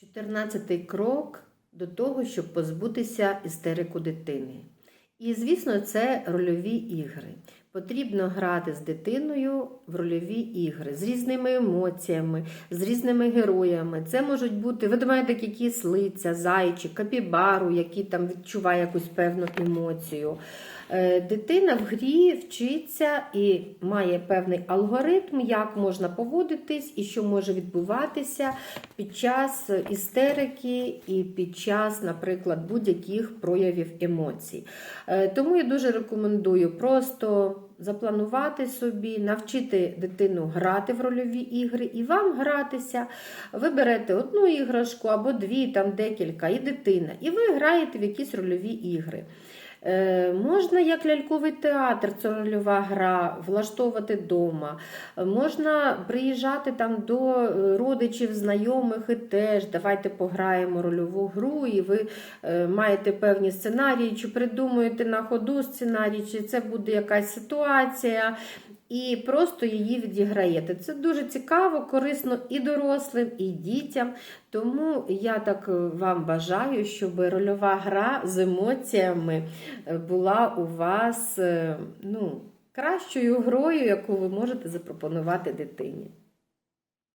Чотирнадцятий крок до того, щоб позбутися істерику дитини. І, звісно, це рольові ігри. Потрібно грати з дитиною в рольові ігри з різними емоціями, з різними героями. Це можуть бути ведмедик, який слиться, зайчик, капібару, який там відчуває якусь певну емоцію. Е, Дитина в грі вчиться і має певний алгоритм, як можна поводитись і що може відбуватися під час істерики і під час, наприклад, будь-яких проявів емоцій. Е, Тому я дуже рекомендую просто запланувати собі, навчити дитину грати в рольові ігри і вам гратися. Ви берете одну іграшку або дві, там декілька, і дитина, і ви граєте в якісь рольові ігри. Е, Можна як ляльковий театр, це рольова гра, влаштовувати вдома. Можна приїжджати там до е, родичів, знайомих і теж давайте пограємо рольову гру, і ви е, маєте певні сценарії, чи придумуєте на ходу сценарій, чи це буде якась ситуація. І просто її відіграєте. Це дуже цікаво, корисно і дорослим, і дітям. Тому я так е, вам бажаю, щоб рольова гра з емоціями е, була у вас е, ну, кращою грою, яку ви можете запропонувати дитині.